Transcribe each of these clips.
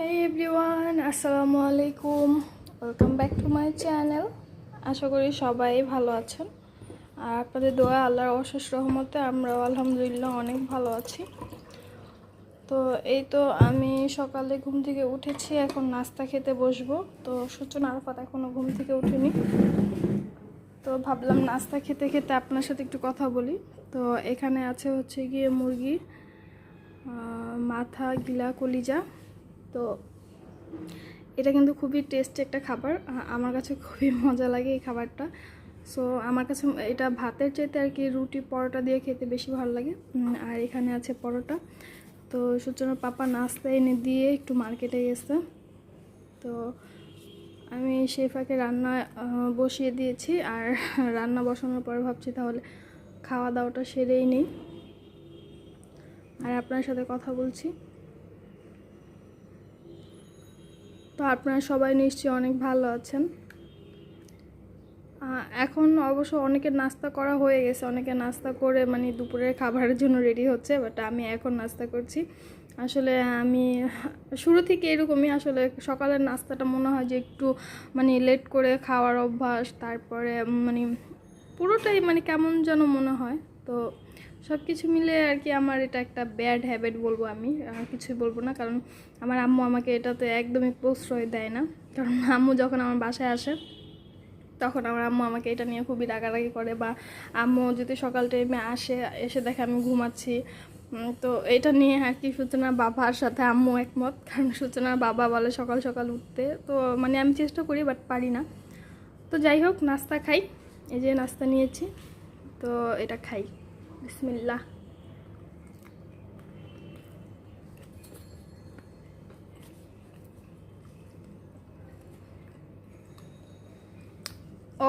হেই everyone আসসালামু আলাইকুম welcome back to my channel আশা করি সবাই ভালো আছেন। আর আপনাদের দোয়া আল্লাহর অশেষ রহমতে আমরাও আলহামদুলিল্লাহ অনেক ভালো আছি। তো এই তো আমি সকালে ঘুম থেকে উঠেছি, এখন নাস্তা খেতে বসবো। তো সূচনা আরফাত এখনও ঘুম থেকে উঠেনি তো ভাবলাম নাস্তা খেতে খেতে আপনার সাথে একটু কথা বলি। তো এখানে আছে হচ্ছে গিয়ে মুরগি মাথা, গিলা, কলিজা। তো এটা কিন্তু খুবই টেস্টি একটা খাবার। আমার কাছে খুবই মজা লাগে এই খাবারটা। সো আমার কাছে এটা ভাতের চাইতে আর কি রুটি পরোটা দিয়ে খেতে বেশি ভালো লাগে। আর এখানে আছে পরোটা। তো সূচনার পাপা নাস্তা এনে দিয়ে একটু মার্কেটে গেছে। তো আমি সেই ফাঁকে রান্না বসিয়ে দিয়েছি। আর রান্না বসানোর পর ভাবছি তাহলে খাওয়া দাওয়াটা সেরেই নেই। আর আপনার সাথে কথা বলছি। তো আপনারা সবাই নিশ্চয়ই অনেক ভালো আছেন। এখন অবশ্য অনেকের নাস্তা করা হয়ে গেছে। অনেকে নাস্তা করে মানে দুপুরের খাবারের জন্য রেডি হচ্ছে বাট আমি এখন নাস্তা করছি। আসলে আমি শুরু থেকে এরকমই আসলে সকালের নাস্তাটা মনে হয় যে একটু মানে লেট করে খাওয়ার অভ্যাস, তারপরে মানে পুরোটাই মানে কেমন যেন মনে হয়। তো সব কিছু মিলে আর কি আমার এটা একটা ব্যাড হ্যাবিট বলব আমি, আর কিছুই বলব না, কারণ আমার আম্মু আমাকে এটাতে একদমই প্রশ্রয় দেয় না। কারণ আম্মু যখন আমার বাসায় আসে, তখন আমার আম্মু আমাকে এটা নিয়ে খুবই রাগারাগি করে বা আম্মু যদি সকাল টাইমে আসে, এসে দেখে আমি ঘুমাচ্ছি তো এটা নিয়ে আর কি সূচনার বাবার সাথে আম্মু একমত, কারণ সূচনার বাবা বলে সকাল সকাল উঠতে, তো মানে আমি চেষ্টা করি বাট পারি না। তো যাই হোক, নাস্তা খাই, এই যে নাস্তা নিয়েছি, তো এটা খাই। বিসমিল্লা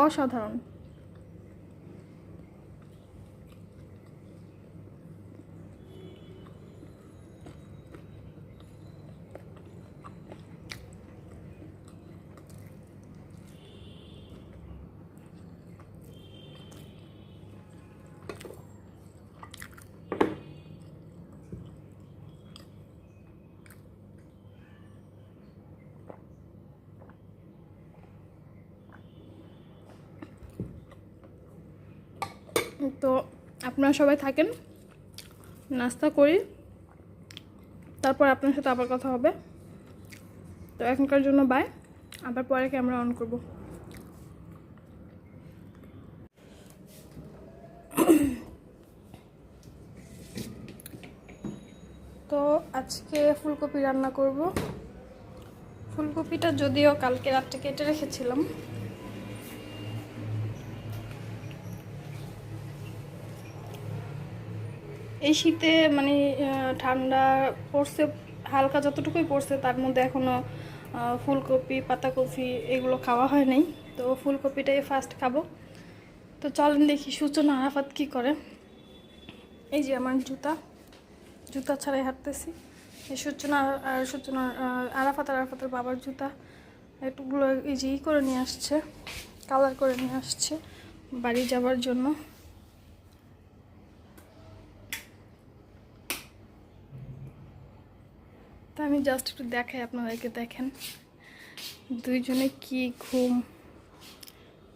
অসাধারণ। তো আপনারা সবাই থাকেন, নাস্তা করি, তারপর আপনার সাথে আবার কথা হবে। তো এখনকার জন্য বাই আবার পরে ক্যামেরা অন করব। তো আজকে ফুলকপি রান্না করব। ফুলকপিটা যদিও কালকে রাত্রে কেটে রেখেছিলাম এই শীতে মানে ঠান্ডা পড়ছে, হালকা যতটুকুই পড়ছে, তার মধ্যে এখনও ফুলকপি, পাতাকপি এগুলো খাওয়া হয় নাই। তো ফুলকপিটাই ফার্স্ট খাব। তো চলেন দেখি সূচনা আরাফাত কী করে। এই যে আমার জুতা। জুতা ছাড়াই হাঁটতেছি। এই সূচনা আর- সূচনা আরাফাত আর আরাফাতের বাবার জুতা। একটুগুলো এই যে করে নিয়ে আসছে কালার করে নিয়ে আসছে বাড়ি যাওয়ার জন্য। তা আমি জাস্ট একটু দেখাই আপনাদেরকে, দেখেন। দুইজনে কি ঘুম।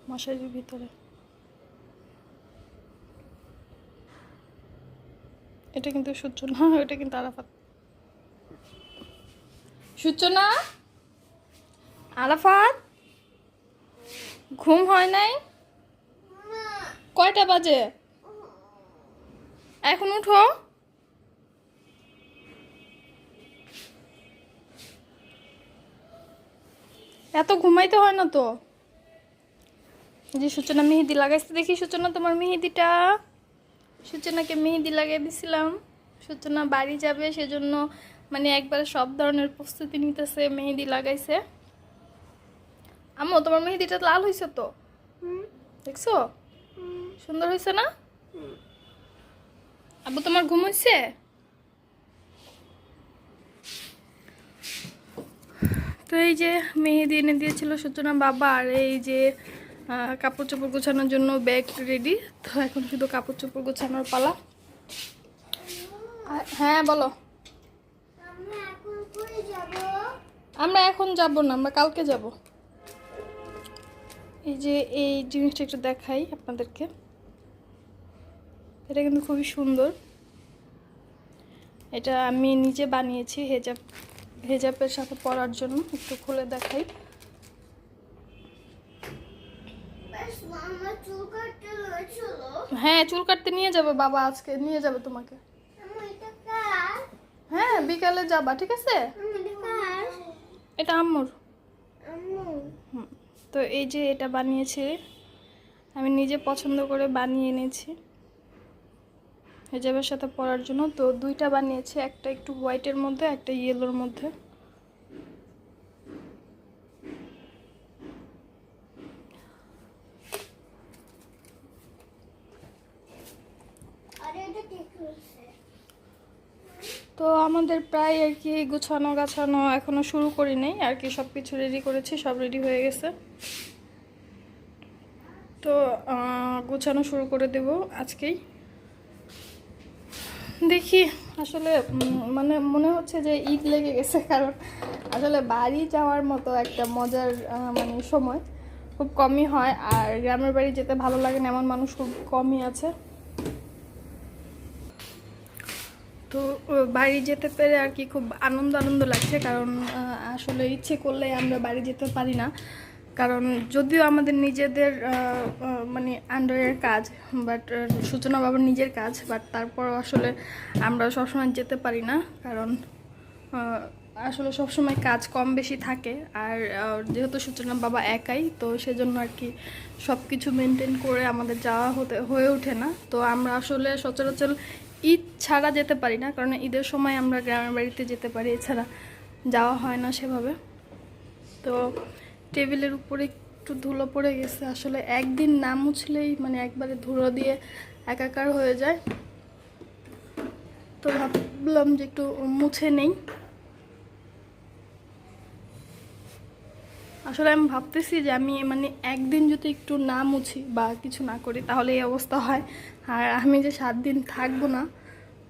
মশারির ভিতরে। এটা কিন্তু সূর্য না এটা কিন্তু আরাফাত। না আরাফাত? ঘুম হয় নাই? কয়টা বাজে? এখন উঠো। এত ঘুমাইতে হয় না তো। যে সূচনা মেহেদি লাগাইছে দেখি সূচনা তোমার মেহেদিটা। সূচনাকে মেহেদি লাগিয়ে দিছিলাম। সূচনা বাড়ি যাবে সেজন্য মানে একবারে সব ধরনের প্রস্তুতি নিতেছে মেহেদি লাগাইছে। আম্মু তোমার মেহেদিটা লাল হয়েছে তো? দেখছ? সুন্দর হয়েছে না? আব্বু তোমার ঘুম হয়েছে তো এই যে মেহেদি এনে দিয়েছিল সূচনা বাবা আর এই যে কাপড় চোপড় গোছানোর জন্য ব্যাগ রেডি তো এখন শুধু কাপড় চোপড় গোছানোর পালা। হ্যাঁ বলো। আমরা এখন যাব না, আমরা কালকে যাব। এই যে এই জিনিসটা একটু দেখাই আপনাদেরকে। এটা কিন্তু খুবই সুন্দর। এটা আমি নিজে বানিয়েছি, হেজাব। হেজাবের সাথে পরার জন্য একটু খুলে দেখাই। হ্যাঁ চুল কাটতে নিয়ে যাবে বাবা আজকে নিয়ে যাবে তোমাকে। হ্যাঁ বিকালে যাবা ঠিক আছে? এটা আম্মুর। তো এই যে এটা বানিয়েছি আমি নিজে পছন্দ করে বানিয়ে এনেছি। হেজাবের সাথে পরার জন্য। তো দুইটা বানিয়েছি একটা একটু হোয়াইটের মধ্যে একটা ইয়েলোর মধ্যে। তো আমাদের প্রায় আর কি গুছানো গাছানো এখনও শুরু করি নাই আর কি সব কিছু রেডি করেছি সব রেডি হয়ে গেছে। তো গোছানো শুরু করে দেব আজকেই। দেখি, আসলে মানে মনে হচ্ছে যে ঈদ লেগে গেছে, কারণ আসলে বাড়ি যাওয়ার মতো একটা মজার মানে সময় খুব কমই হয়, আর গ্রামের বাড়ি যেতে ভালো লাগে না, এমন মানুষ খুব কমই আছে। তো বাড়ি যেতে পেরে আর কি খুব আনন্দ আনন্দ লাগছে, কারণ আসলে ইচ্ছে করলে আমরা বাড়ি যেতে পারি না। কারণ যদিও আমাদের নিজেদের মানে আন্ডারের কাজ বাট সূচনা বাবার নিজের কাজ বাট তারপর আসলে আমরা সবসময় যেতে পারি না, কারণ আসলে সবসময় কাজ কম বেশি থাকে, আর যেহেতু সূচনা বাবা একাই, তো সেজন্য আর কি সব কিছু মেনটেন করে আমাদের যাওয়া হতে, হয়ে ওঠে না। তো আমরা আসলে সচরাচর ঈদ ছাড়া যেতে পারি না, কারণ ঈদের সময় আমরা গ্রামের বাড়িতে যেতে পারি, এছাড়া যাওয়া হয় না সেভাবে। তো টেবিলের উপরে একটু ধুলো পড়ে গেছে। আসলে একদিন না মুছলেই মানে একবারে ধুলো দিয়ে একাকার হয়ে যায়। তো ভাবলাম যে একটু মুছে নেই। আসলে আমি ভাবতেছি যে আমি মানে একদিন যদি একটু না মুছি বা কিছু না করি তাহলে এই অবস্থা হয়। আর আমি যে সাত দিন থাকব না,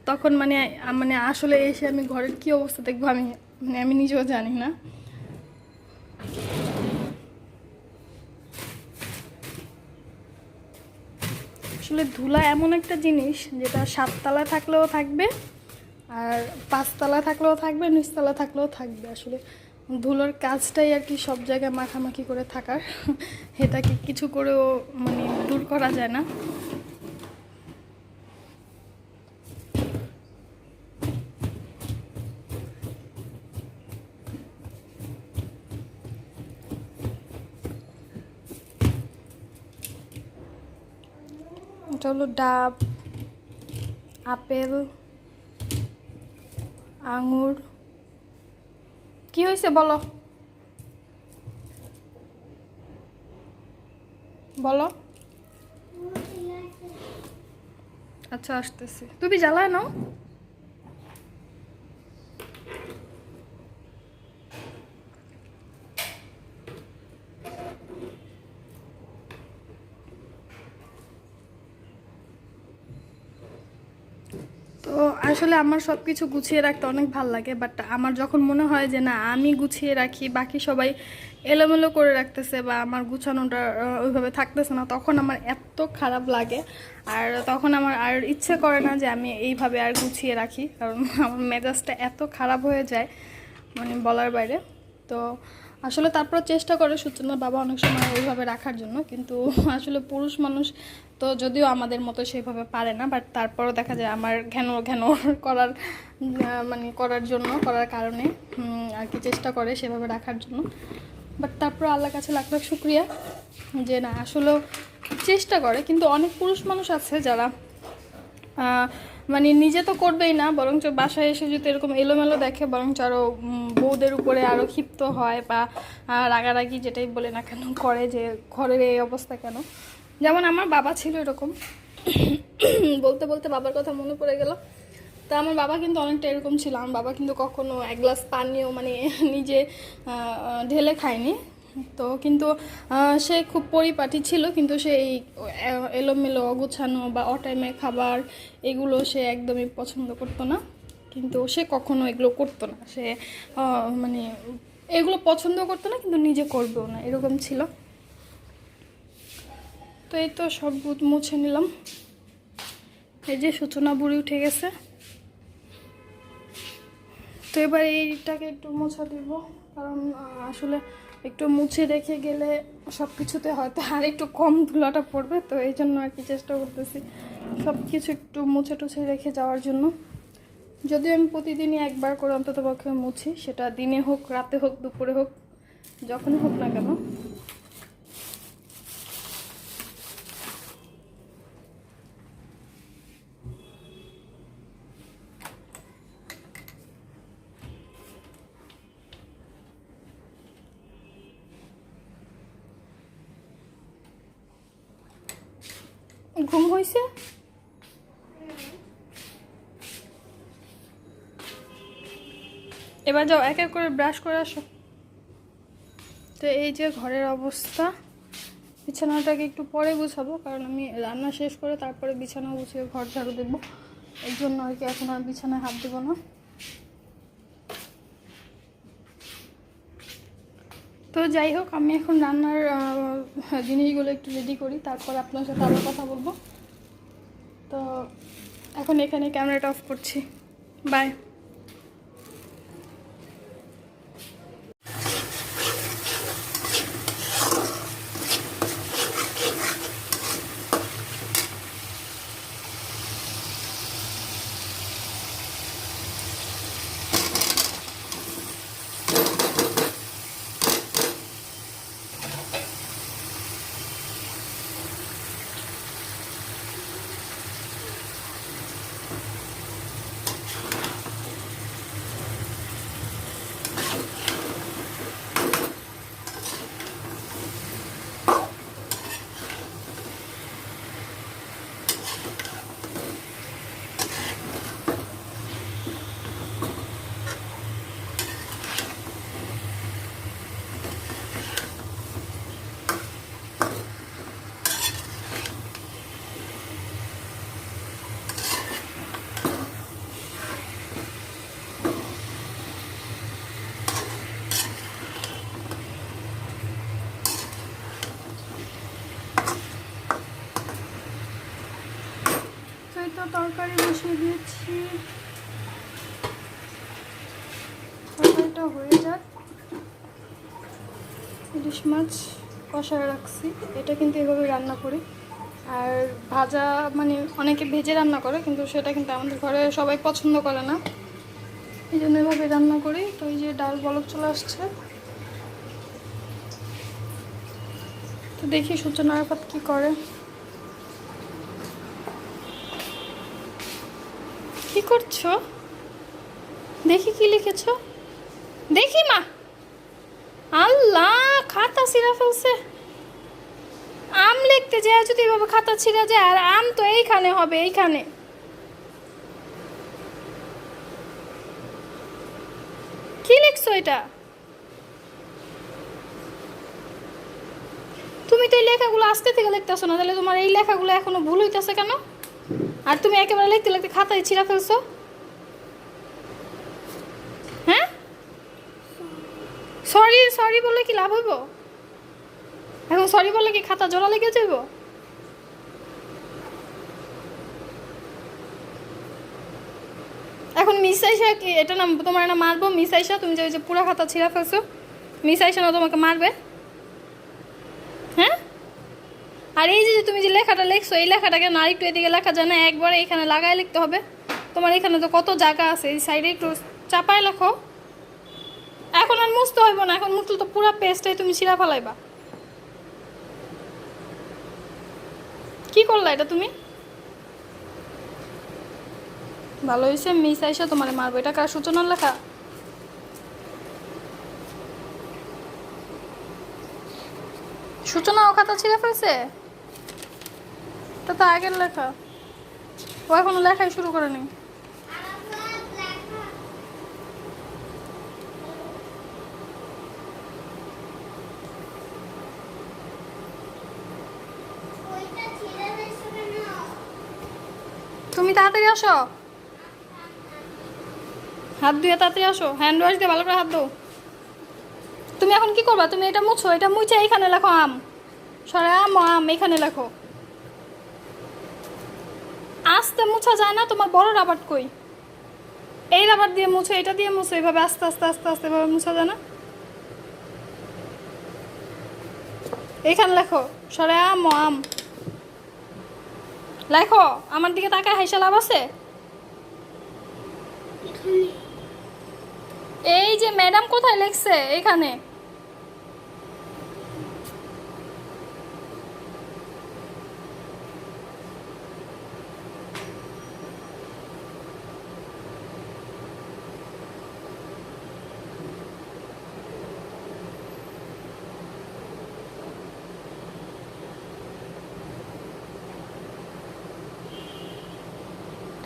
তখন মানে মানে আসলে এসে আমি ঘরের কি অবস্থা দেখব আমি মানে আমি নিজেও জানি না। আসলে ধুলা এমন একটা জিনিস যেটা সাততলা থাকলেও থাকবে আর পাঁচতলা থাকলেও থাকবে, নিচতলা থাকলেও থাকবে। আসলে ধুলোর কাজটাই আর কি সব জায়গায় মাখামাখি করে থাকার। এটাকে কিছু করেও মানে দূর করা যায় না। এটা হলো ডাব আপেল আঙুর। কি হয়েছে বলো? বলো। আচ্ছা আসতেছি। তুমি জ্বালায় নাও তো আসলে আমার সব কিছু গুছিয়ে রাখতে অনেক ভালো লাগে বাট আমার যখন মনে হয় যে না, আমি গুছিয়ে রাখি, বাকি সবাই এলোমেলো করে রাখতেছে বা আমার গুছানোটা ওইভাবে থাকতেছে না, তখন আমার এত খারাপ লাগে। আর তখন আমার আর ইচ্ছে করে না যে আমি এইভাবে আর গুছিয়ে রাখি, কারণ আমার মেজাজটা এত খারাপ হয়ে যায় মানে বলার বাইরে। তো আসলে তারপর চেষ্টা করে সূচনা বাবা অনেক সময় ওইভাবে রাখার জন্য, কিন্তু আসলে পুরুষ মানুষ তো যদিও আমাদের মতো সেইভাবে পারে না বাট তারপরও দেখা যায় আমার ঘ্যান ঘ্যান করার মানে করার জন্য, করার কারণে আর কি চেষ্টা করে সেভাবে রাখার জন্য। বাট তারপর আল্লাহর কাছে লাখ লাখ শুক্রিয়া যে না, আসলেও চেষ্টা করে, কিন্তু অনেক পুরুষ মানুষ আছে যারা মানে নিজে তো করবেই না, বরঞ্চ বাসায় এসে যদি এরকম এলোমেলো দেখে, বরঞ্চ আরও বউদের উপরে আরও ক্ষিপ্ত হয় বা রাগারাগি যেটাই বলে না কেন, করে যে ঘরের এই অবস্থা কেন? যেমন আমার বাবা ছিল এরকম। বলতে বলতে বাবার কথা মনে পড়ে গেল। তা আমার বাবা কিন্তু অনেকটা এরকম ছিল। আমার বাবা কিন্তু কখনো এক গ্লাস পানিও মানে নিজে ঢেলে খায়নি। তো কিন্তু সে খুব পরিপাটি ছিল, কিন্তু সে এই এলোমেলো, অগুছানো বা অটাইমে খাবার এগুলো সে একদমই পছন্দ করতো না। কিন্তু সে কখনো এগুলো করতো না। সে মানে এগুলো পছন্দ করতো না, কিন্তু নিজে করবেও না, এরকম ছিল। তো এই তো সব বুথ মুছে নিলাম। এই যে সূচনা বুড়ি উঠে গেছে। তো এবার এইটাকে একটু মোছা দিব, কারণ আসলে একটু মুছে রেখে গেলে সব কিছুতে হয়তো আর একটু কম ধুলাটা পড়বে, তো এই জন্য আর কি চেষ্টা করতেছি সব কিছু একটু মুছে টুছে রেখে যাওয়ার জন্য। যদিও আমি প্রতিদিনই একবার করে অন্তত পক্ষে মুছি, সেটা দিনে হোক, রাতে হোক, দুপুরে হোক, যখনই হোক না কেন। ঘুম হয়েছে? এবার যাও, এক এক করে ব্রাশ করে আসো। তো এই যে ঘরের অবস্থা, বিছানাটাকে একটু পরে গুছাবো, কারণ আমি রান্না শেষ করে তারপরে বিছানা গুছিয়ে ঘর ঝাড়ু দেবো। এই জন্য আর কি এখন আর বিছানায় হাত দেবো না। যাই হোক, আমি এখন রান্নার জিনিসগুলো একটু রেডি করি, তারপর আপনার সাথে আবার কথা বলব। তো এখন এখানে ক্যামেরাটা অফ করছি। বাই তো তরকারি বসিয়ে দিয়েছি। তরকারিটা হয়ে যাক। ইলিশ মাছ কষায় রাখছি। এটা কিন্তু এভাবে রান্না করি। আর ভাজা মানে অনেকে ভেজে রান্না করে, কিন্তু সেটা কিন্তু আমাদের ঘরে সবাই পছন্দ করে না। এই জন্য এভাবে রান্না করি। তো এই যে ডাল বলক চলে আসছে। তো দেখি সূর্য আরাফাত কী করে। করছ? দেখি কি লিখেছো? দেখি মা। আল্লাহ, খাতা ছিঁড়া ফেলছে। আম লিখতে যায়, যদি এভাবে খাতা ছিঁড়া যায়, আর আম তো এইখানে হবে, এইখানে। কি লিখছো এটা? তুমি তো এই লেখাগুলো আস্তে থেকে লিখতেছো না, তাহলে তোমার এই লেখাগুলো এখনও ভুল হইতেছে কেন? আর তুমি একেবারে লিখতে লিখতে খাতায় ছিঁড়া ফেলছো? হ্যাঁ? সরি সরি বললে কি লাভ হইব? এখন সরি বললে কি খাতা জোড়া লেগে যাইব? এখন মিস আইসা কি, এটা না তোমার না মারবো মিস আইসা তুমি যে ওই যে পুরা খাতা ছিঁড়া ফেলছো মিস আইসা না তোমাকে মারবে? হ্যাঁ? আর এই যে তুমি যে লেখাটা লিখছো, এই লেখাটাকে না একটু এদিকে লেখা যায় না? একবারে এখানে লাগায় লিখতে হবে। তোমার এখানে তো কত জায়গা আছে, এই সাইডে একটু চাপায় লেখো। এখন আর মুছতে হইব না, এখন মুছলে তো পুরো পেস্টটাই তুমি ছিঁড়া ফেলাইবা। কি করলা এটা তুমি? ভালো হয়েছে মিস আইসা তোমার মারবো। এটা কার সূচনার লেখা? সূচনা ও খাতা ছিঁড়ে ফেলছে? এটা তো আগের লেখা। ও এখনও লেখাই শুরু করেনি। তুমি তাড়াতাড়ি আসো। হাত ধুয়ে তাড়াতাড়ি আসো। হ্যান্ড ওয়াশ দিয়ে ভালো করে হাত ধো তুমি এখন কি করবা? তুমি এটা মুছো। এটা মুছে এইখানে লেখো আম। সরে আম আম এখানে লেখো। আস্তে মুছা যায় না, তোমার বড় রাবার কই? এই রাবার দিয়ে মুছো, এটা দিয়ে মুছো এইভাবে আস্তে আস্তে আস্তে আস্তে এভাবে মুছা যায় না? এইখানে লেখো, সরে আম আম। লেখো, আমার দিকে তাকায় হাইসা লাভ আছে? এই যে ম্যাডাম কোথায় লেখছে? এখানে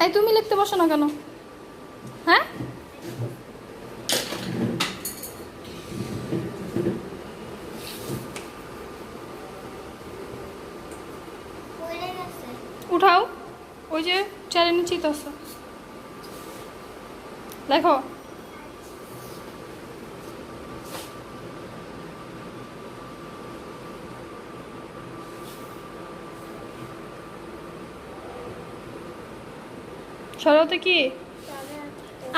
এই তুমি লিখতে বসো না কেন? হ্যাঁ? উঠাও। ওই যে চ্যালেঞ্জ নিচেই আছে। দেখো তো কি?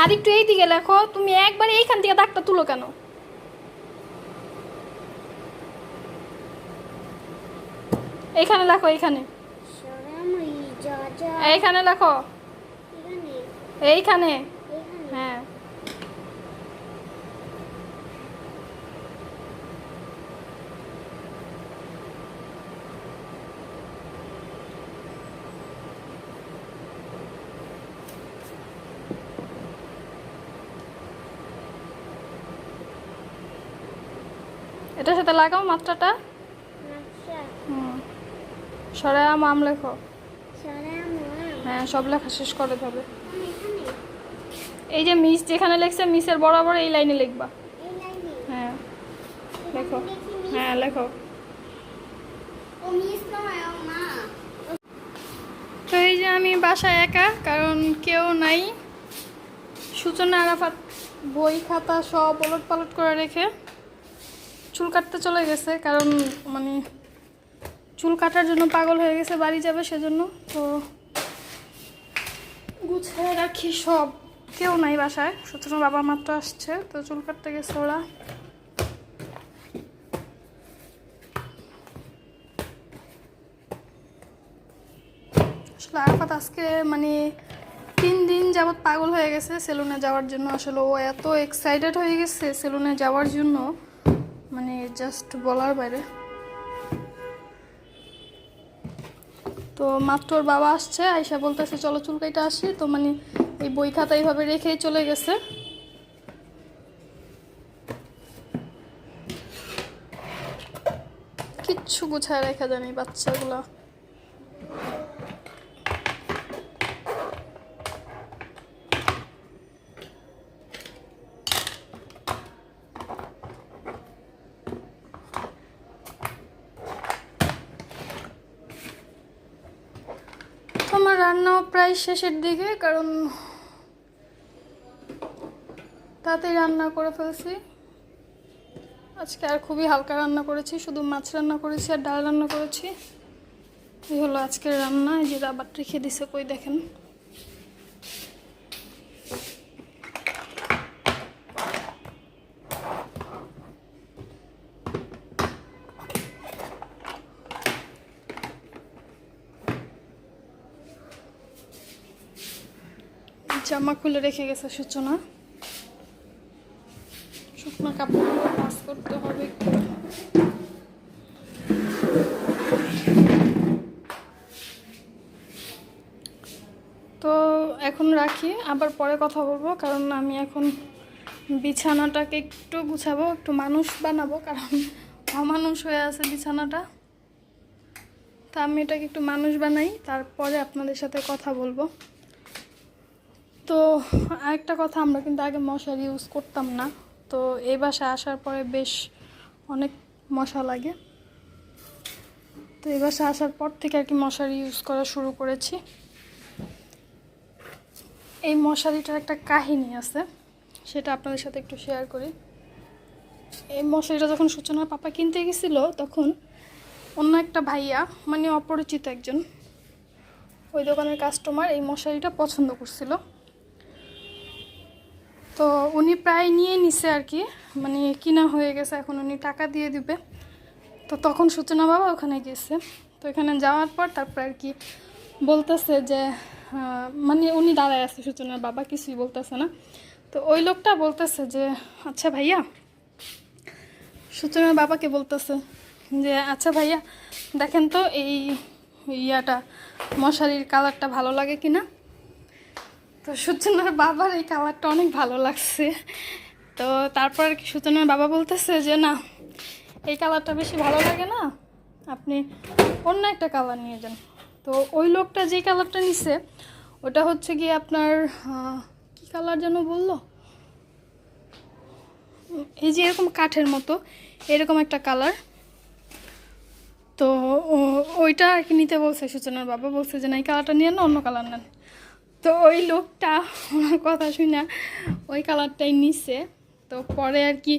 আর একটু এই দিকে লেখো তুমি একবার এইখান থেকে দাগটা তুলো কেন? এইখানে লেখো এইখানে। এইখানে লেখো। এইখানে এখানে হ্যাঁ এটার সাথে লাগাও, মাত্রাটা? আচ্ছা হুম। সরে আম লেখো। হ্যাঁ সব লেখা শেষ করে হবে এই যে মিস যেখানে লেখছে, মিসের বরাবর এই লাইনে লিখবা। হ্যাঁ লেখো। হ্যাঁ লেখো। তো এই যে আমি বাসায় একা, কারণ কেউ নাই। সূচনা আরাফাত বই খাতা সব ওলট পালট করে রেখে চুল কাটতে চলে গেছে, কারণ মানে চুল কাটার জন্য পাগল হয়ে গেছে, বাড়ি যাবে সেজন্য। তো গুছিয়ে রাখি সব। কেউ নাই বাসায়, সুতরাং বাবা মাত্র আসছে, তো চুল কাটতে গেছে ওরা। আসলে আরাফাত আজকে মানে তিন দিন যাবৎ পাগল হয়ে গেছে সেলুনে যাওয়ার জন্য। আসলে ও এত এক্সাইটেড হয়ে গেছে সেলুনে যাওয়ার জন্য। মানে জাস্ট বলার বাইরে। তো মাত্র ওর বাবা আসছে, আইসা বলতেছে, চলো চুলকাইটা আসি। তো মানে এই বই খাতা এইভাবে রেখেই চলে গেছে। কিচ্ছু গুছায় রেখা জানি বাচ্চাগুলো আমার রান্নাও প্রায় শেষের দিকে, কারণ তাতে রান্না করে ফেলছি। আজকে আর খুবই হালকা রান্না করেছি, শুধু মাছ রান্না করেছি আর ডাল রান্না করেছি। এই হলো আজকের রান্না, এই যে রাবার রেখে দিছে, কই দেখেন। জামা খুলে রেখে গেছে সূচনা। শুকনো কাপড় কাজ করতে হবে তো এখন রাখি, আবার পরে কথা বলব, কারণ আমি এখন বিছানাটাকে একটু গুছাবো, একটু মানুষ বানাবো, কারণ অমানুষ হয়ে আছে বিছানাটা। তা আমি এটাকে একটু মানুষ বানাই, তারপরে আপনাদের সাথে কথা বলব। তো আরেকটা কথা, আমরা কিন্তু আগে মশারি ইউজ করতাম না। তো এই বাসায় আসার পরে বেশ অনেক মশা লাগে। তো এই বাসায় আসার পর থেকে আর কি মশারি ইউজ করা শুরু করেছি। এই মশারিটার একটা কাহিনী আছে, সেটা আপনাদের সাথে একটু শেয়ার করি। এই মশারিটা যখন সূচনার পাপা কিনতে গেছিল, তখন অন্য একটা ভাইয়া মানে অপরিচিত একজন, ওই দোকানের কাস্টমার এই মশারিটা পছন্দ করছিল। তো উনি প্রায় নিয়ে নিছে আর কি। মানে কিনা হয়ে গেছে, এখন উনি টাকা দিয়ে দিবে। তো তখন সূচনা বাবা ওখানে গেছে। তো এখানে যাওয়ার পর তারপর আর কি বলতেছে যে মানে উনি দাঁড়ায় আছে সূচনার বাবা, কিছুই বলতেছে না। তো ওই লোকটা বলতেছে যে আচ্ছা ভাইয়া, সূচনার বাবাকে বলতেছে যে আচ্ছা ভাইয়া, দেখেন তো এই ইয়াটা, মশারির কালারটা ভালো লাগে কিনা? তো সূচনার বাবার এই কালারটা অনেক ভালো লাগছে। তো তারপর আর কি সূচনার বাবা বলতেছে যে, না, এই কালারটা বেশি ভালো লাগে না। আপনি অন্য একটা কালার নিয়ে যান। তো ওই লোকটা যে কালারটা নিছে, ওটা হচ্ছে গিয়ে আপনার কি কালার যেন বলল? এই যে এরকম কাঠের মতো, এরকম একটা কালার। তো ওইটা আর কি নিতে বলছে সূচনার বাবা, বলছে যে, না, এই কালারটা নিয়ে না, অন্য কালার নেন। তো ওই লোকটা ওনার কথা শুনে ওই কালারটাই নিছে। তো পরে আর কি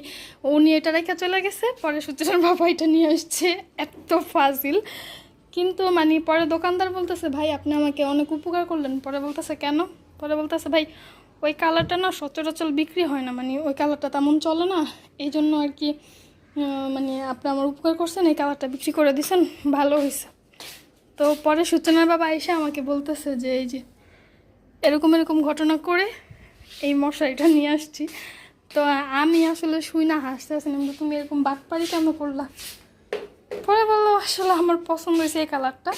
উনি এটা রেখে চলে গেছে, পরে সূচনার বাবা এটা নিয়ে আসছে। এত ফাজিল। কিন্তু মানে পরে দোকানদার বলতেছে, ভাই, আপনি আমাকে অনেক উপকার করলেন। পরে বলতেছে, কেন? পরে বলতেছে, ভাই, ওই কালারটা না সচরাচর বিক্রি হয় না। মানে ওই কালারটা তেমন চলে না। এই জন্য আর কি মানে আপনি আমার উপকার করছেন, এই কালারটা বিক্রি করে দিয়েছেন ভালো হয়েছে তো পরে সূচনার বাবা এসে আমাকে বলতেছে যে, এই যে এরকম এরকম ঘটনা করে এই মশারিটা নিয়ে আসছি। তো আমি আসলে শুই না, হাসতে আসছিলাম যে তুমি এরকম বাটপারি কেন করলা? পরে বলল, আসলে আমার পছন্দ হয়েছে এই কালারটা।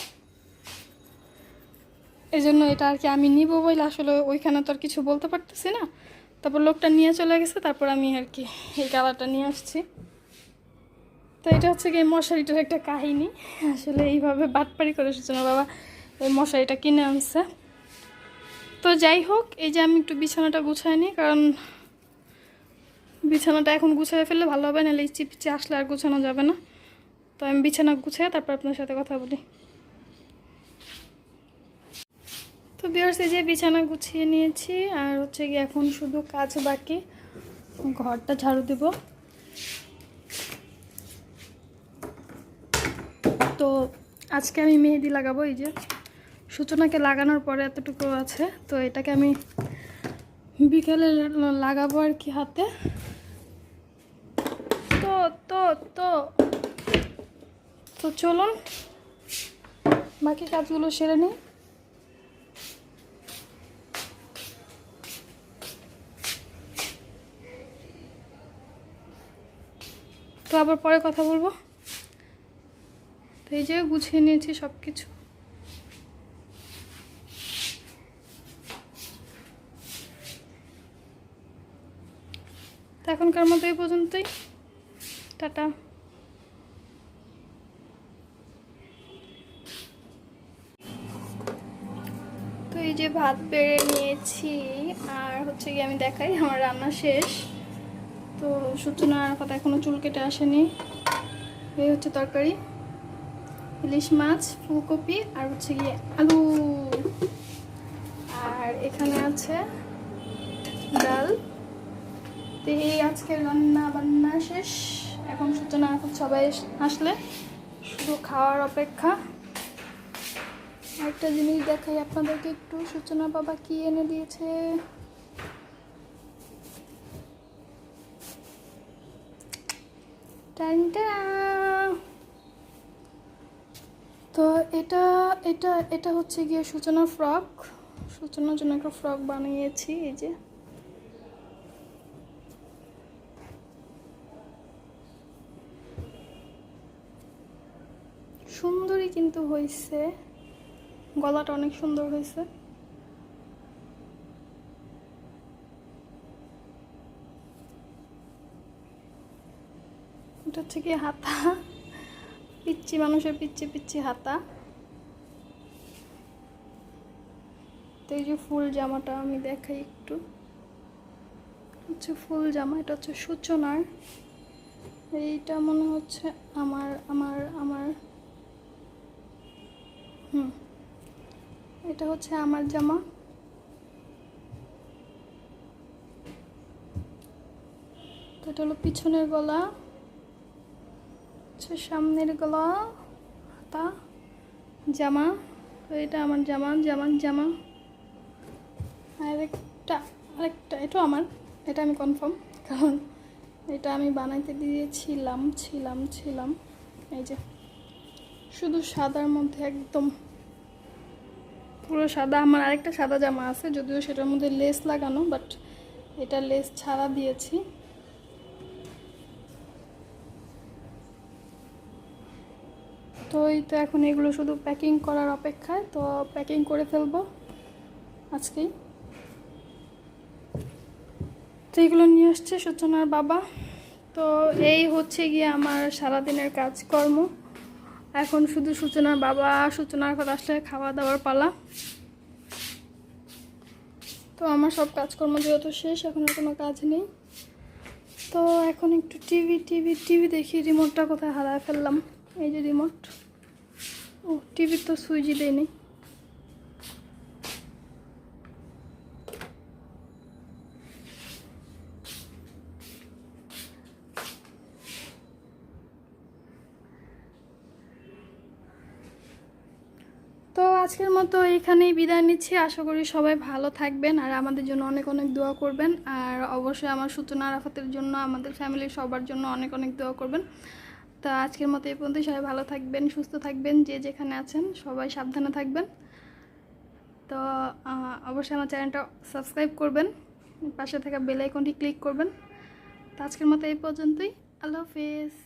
এই জন্য এটা আর কি আমি নিব বলে আসলে ওইখানে তো আর কিছু বলতে পারতেছি না। তারপর লোকটা নিয়ে চলে গেছে, তারপর আমি আর কি এই কালারটা নিয়ে আসছি। তো এটা হচ্ছে কি এই মশারিটার একটা কাহিনী। আসলে এইভাবে বাটপারি করে সূচনা বাবা এই মশারিটা কিনে আনছে। তো যাই হোক, এই যে আমি একটু বিছানাটা গুছাই নিই কারণ বিছানাটা এখন গুছিয়ে ফেললে ভালো হবে, নাহলে ইচি পিচি আসলে আর গুছানো যাবে না। তো আমি বিছানা গুছিয়ে তারপর আপনার সাথে কথা বলি। তো বিয়ার্স এই যে বিছানা গুছিয়ে নিয়েছি, আর হচ্ছে কি এখন শুধু কাজ বাকি, ঘরটা ঝাড়ু দেব। তো আজকে আমি মেহেদি লাগাবো, এই যে। সূচনাকে লাগানোর পরে এতটুকু আছে, তো এটাকে আমি বিকেলে লাগাবো আর কি হাতে। তো তো তো। তো চলুন, বাকি কাজগুলো সেরে নিই। তো আবার পরে কথা বলব। তো এই যে গুছিয়ে নিয়েছি সব কিছু এখনকার মতো এই পর্যন্তই। টাটা। তো এই যে ভাত বেড়ে নিয়েছি, আর হচ্ছে কি আমি দেখাই, আমার রান্না শেষ। তো সূচনার কথা এখনও চুল কেটে আসেনি। এই হচ্ছে তরকারি, ইলিশ মাছ, ফুলকপি, আর হচ্ছে গিয়ে আলু। আর এখানে আছে ডাল। তো এই আজকের রান্না বান্না শেষ। এখন সূচনা এখন সবাই আসলে শুধু খাওয়ার অপেক্ষা। একটা জিনিস দেখাই আপনাদেরকে একটু। সূচনা বাবা কি এনে দিয়েছে? তো এটা এটা এটা হচ্ছে গিয়ে সূচনা ফ্রক। সূচনার জন্য একটা ফ্রক বানিয়েছি, এই যে। সুন্দরই কিন্তু হয়েছে গলাটা অনেক সুন্দর হয়েছে এটা হচ্ছে কি হাতা? পিচ্ছি মানুষের পিচ্ছি পিচ্ছি হাতা। তো এই যে ফুল জামাটা আমি দেখাই একটু। হচ্ছে ফুল জামা, এটা হচ্ছে সূচনার। এইটা মনে হচ্ছে আমার আমার আমার হুম। এটা হচ্ছে আমার জামা। তো এটা হলো পিছনের গলা আচ্ছা সামনের গলা, হাতা, জামা। তো এটা আমার জামা জামা জামা। আরেকটা আরেকটা, এটাও আমার, এটা আমি কনফার্ম কারণ এটা আমি বানাইতে দিয়েছিলাম, ছিলাম ছিলাম। এই যে, শুধু সাদার মধ্যে একদম পুরো সাদা, আমার আরেকটা সাদা জামা আছে, যদিও সেটার মধ্যে লেস লাগানো বাট এটা লেস ছাড়া দিয়েছি। তো এই তো এখন এগুলো শুধু প্যাকিং করার অপেক্ষায়, তো প্যাকিং করে ফেলব আজকেই। তো এগুলো নিয়ে আসছে সূচনার বাবা। তো এই হচ্ছে গিয়ে আমার সারাদিনের কাজকর্ম। এখন শুধু সূচনার বাবা সূচনার কথা আসলে খাওয়া দাওয়ার পালা। তো আমার সব কাজকর্ম যেহেতু শেষ, এখন আর কোনো কাজ নেই। তো এখন একটু টিভি টিভি টিভি দেখি রিমোটটা কোথায় হারায় ফেললাম। এই যে রিমোট ও, টিভির তো সুইচই দেয়নি তো আজকের মতো এখানেই বিদায় নিচ্ছি। আশা করি সবাই ভালো থাকবেন আর আমাদের জন্য অনেক অনেক দোয়া করবেন। আর অবশ্যই আমার সূচনা আরাফাতের জন্য, আমাদের ফ্যামিলির সবার জন্য অনেক অনেক দোয়া করবেন। তো আজকের মতো এই পর্যন্ত সবাই ভালো থাকবেন, সুস্থ থাকবেন, যে যেখানে আছেন, সবাই সাবধানে থাকবেন। তো অবশ্যই আমার চ্যানেলটা সাবস্ক্রাইব করবেন, পাশে থাকা বেল আইকনটি ক্লিক করবেন। তো আজকের মতো এই পর্যন্তই। আল্লাহ হাফেজ।